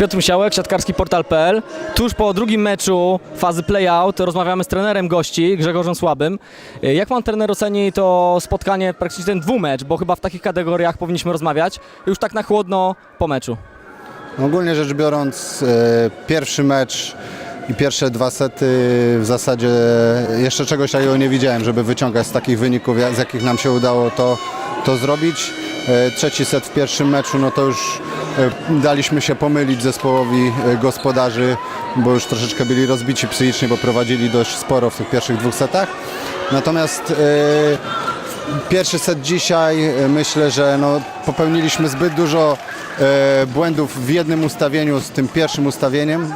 Piotr Musiałek, siatkarski portal.pl. Tuż po drugim meczu fazy play-out rozmawiamy z trenerem gości, Grzegorzem Słabym. Y, Jak pan trener oceni to spotkanie, praktycznie ten dwumecz, bo chyba w takich kategoriach powinniśmy rozmawiać, już tak na chłodno po meczu. Ogólnie rzecz biorąc, e, pierwszy mecz i pierwsze dwa sety w zasadzie jeszcze czegoś takiego nie widziałem, żeby wyciągać z takich wyników, z jakich nam się udało to, to zrobić. E, Trzeci set w pierwszym meczu, no to już e, daliśmy się pomylić zespołowi e, gospodarzy, bo już troszeczkę byli rozbici psychicznie, bo prowadzili dość sporo w tych pierwszych dwóch setach. Natomiast Pierwszy set dzisiaj myślę, że no, popełniliśmy zbyt dużo błędów w jednym ustawieniu z tym pierwszym ustawieniem.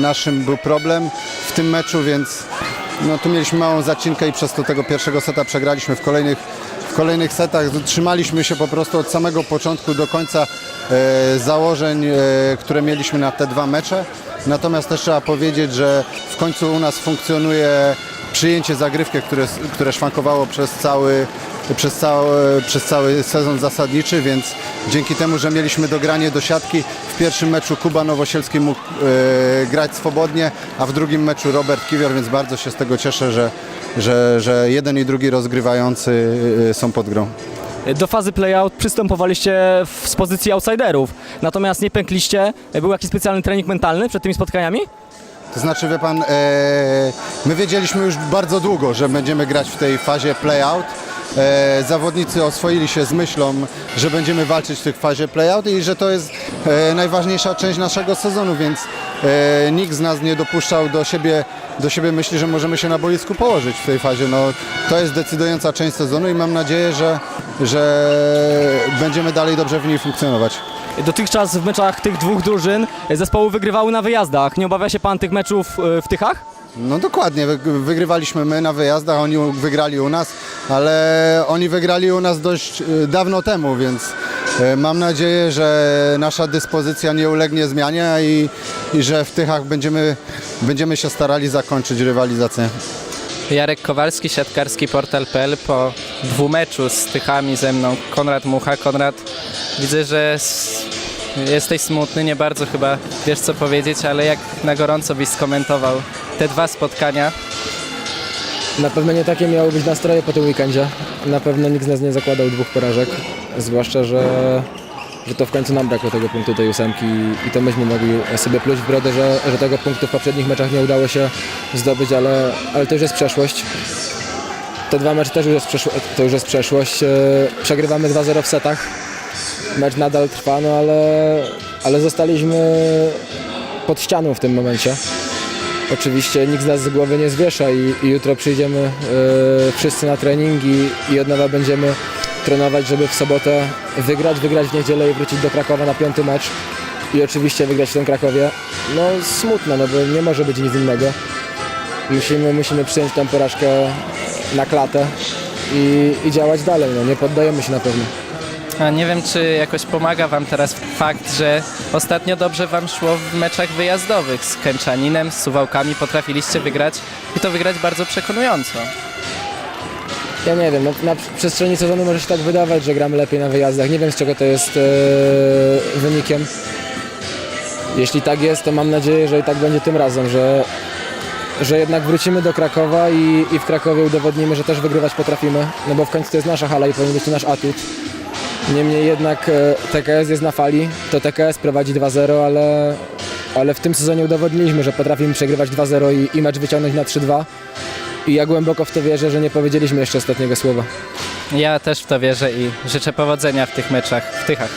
Naszym był problem w tym meczu, więc no, tu mieliśmy małą zacinkę i przez to tego pierwszego seta przegraliśmy w kolejnych, kolejnych setach. Trzymaliśmy się po prostu od samego początku do końca e, założeń, e, które mieliśmy na te dwa mecze. Natomiast też trzeba powiedzieć, że w końcu u nas funkcjonuje przyjęcie zagrywkę, które, które szwankowało przez cały, przez, cały, przez cały sezon zasadniczy, więc dzięki temu, że mieliśmy dogranie do siatki, w pierwszym meczu Kuba Nowosielski mógł e, grać swobodnie, a w drugim meczu Robert Kiwior, więc bardzo się z tego cieszę, że, że, że jeden i drugi rozgrywający e, są pod grą. Do fazy play-out przystępowaliście w- z pozycji outsiderów, natomiast nie pękliście. Był jakiś specjalny trening mentalny przed tymi spotkaniami? To znaczy, wie pan, e, my wiedzieliśmy już bardzo długo, że będziemy grać w tej fazie play-out. E, zawodnicy oswoili się z myślą, że będziemy walczyć w tej fazie play-out i że to jest e, najważniejsza część naszego sezonu, więc e, nikt z nas nie dopuszczał do siebie, do siebie myśli, że możemy się na boisku położyć w tej fazie. No, to jest decydująca część sezonu i mam nadzieję, że, że będziemy dalej dobrze w niej funkcjonować. Dotychczas w meczach tych dwóch drużyn zespoły wygrywały na wyjazdach. Nie obawia się pan tych meczów w Tychach? No dokładnie, Wy- wygrywaliśmy my na wyjazdach, oni wygrali u nas, ale oni wygrali u nas dość y, dawno temu, więc y, mam nadzieję, że nasza dyspozycja nie ulegnie zmianie i, i że w Tychach będziemy, będziemy się starali zakończyć rywalizację. Jarek Kowalski, siatkarski portal.pl po dwumeczu z Tychami ze mną, Konrad Mucha. Konrad, widzę, że jesteś smutny, nie bardzo chyba wiesz co powiedzieć, ale jak na gorąco byś skomentował te dwa spotkania? Na pewno nie takie miały być nastroje po tym weekendzie. Na pewno nikt z nas nie zakładał dwóch porażek. Zwłaszcza, że, że to w końcu nam brakło tego punktu tej ósemki i to myśmy mogli sobie pluć w brodę, że, że tego punktu w poprzednich meczach nie udało się zdobyć, ale, ale to już jest przeszłość. Te dwa mecze też już jest, to już jest przeszłość. E, Przegrywamy 2-0 w setach. Mecz nadal trwa, no ale, ale zostaliśmy pod ścianą w tym momencie. Oczywiście nikt z nas z głowy nie zwiesza i, i jutro przyjdziemy e, wszyscy na treningi i od nowa będziemy trenować, żeby w sobotę wygrać, wygrać w niedzielę i wrócić do Krakowa na piąty mecz i oczywiście wygrać w tym Krakowie. No smutno, no bo nie może być nic innego. Musimy, musimy przyjąć tę porażkę na klatę i, i działać dalej, no nie poddajemy się na pewno. A nie wiem, czy jakoś pomaga wam teraz fakt, że ostatnio dobrze wam szło w meczach wyjazdowych z Kęczaninem, z Suwałkami, potrafiliście wygrać i to wygrać bardzo przekonująco. Ja nie wiem, no, na przestrzeni sezonu może się tak wydawać, że gramy lepiej na wyjazdach. Nie wiem z czego to jest e, wynikiem. Jeśli tak jest, to mam nadzieję, że i tak będzie tym razem, że, że jednak wrócimy do Krakowa i, i w Krakowie udowodnimy, że też wygrywać potrafimy. No bo w końcu to jest nasza hala i powinien być to nasz atut. Niemniej jednak e, TKS jest na fali, to TKS prowadzi 2-0, ale, ale w tym sezonie udowodniliśmy, że potrafimy przegrywać 2-0 i, i mecz wyciągnąć na 3-2. I ja głęboko w to wierzę, że nie powiedzieliśmy jeszcze ostatniego słowa. Ja też w to wierzę i życzę powodzenia w tych meczach w Tychach.